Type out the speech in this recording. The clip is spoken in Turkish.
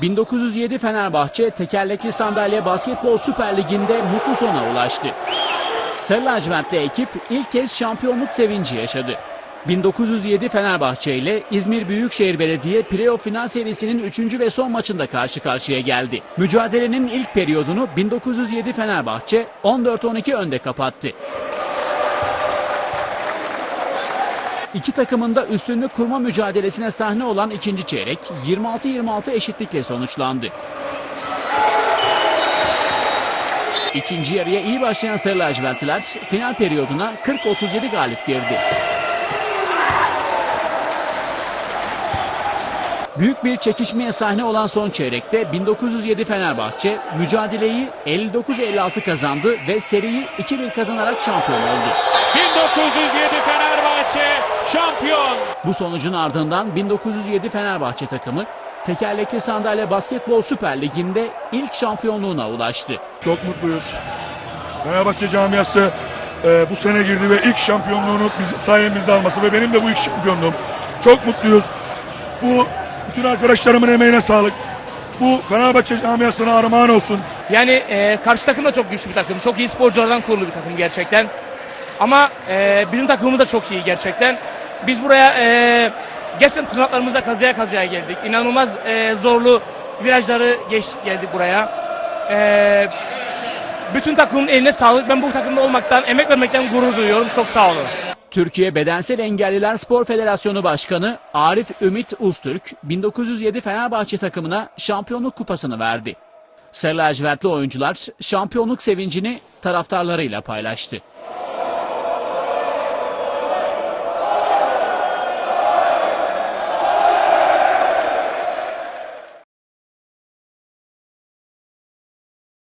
1907 Fenerbahçe tekerlekli sandalye basketbol Süper Ligi'nde mutlu sona ulaştı. Sarı ekip ilk kez şampiyonluk sevinci yaşadı. 1907 Fenerbahçe ile İzmir Büyükşehir Belediye playoff final serisinin 3. ve son maçında karşı karşıya geldi. Mücadelenin ilk periyodunu 1907 Fenerbahçe 14-12 önde kapattı. İki takımın da üstünlük kurma mücadelesine sahne olan ikinci çeyrek 26-26 eşitlikle sonuçlandı. İkinci yarıya iyi başlayan Sarı lacivertliler final periyoduna 40-37 galip girdi. Büyük bir çekişmeye sahne olan son çeyrekte 1907 Fenerbahçe mücadeleyi 59-56 kazandı ve seriyi 2-1 kazanarak şampiyon oldu. 1907 Fenerbahçe şampiyon. Bu sonucun ardından 1907 Fenerbahçe takımı tekerlekli sandalye basketbol Süper Ligi'nde ilk şampiyonluğuna ulaştı. Çok mutluyuz. Fenerbahçe camiası e, bu sene girdi ve ilk şampiyonluğunu biz sayemizde alması ve benim de bu ilk şampiyonluğum. Çok mutluyuz. Bu bütün arkadaşlarımın emeğine sağlık. Bu Fenerbahçe camiasına armağan olsun. Yani e, karşı takım da çok güçlü bir takım. Çok iyi sporculardan kurulu bir takım gerçekten. Ama e, bizim takımımız da çok iyi gerçekten. Biz buraya e, gerçekten tırnaklarımızla kazıya kazıya geldik. İnanılmaz e, zorlu virajları geçtik geldik buraya. E, bütün takımın eline sağlık. Ben bu takımda olmaktan, emek vermekten gurur duyuyorum. Çok sağ olun. Türkiye Bedensel Engelliler Spor Federasyonu Başkanı Arif Ümit Uztürk 1907 Fenerbahçe takımına şampiyonluk kupasını verdi. Sarı lacivertli oyuncular şampiyonluk sevincini taraftarlarıyla paylaştı.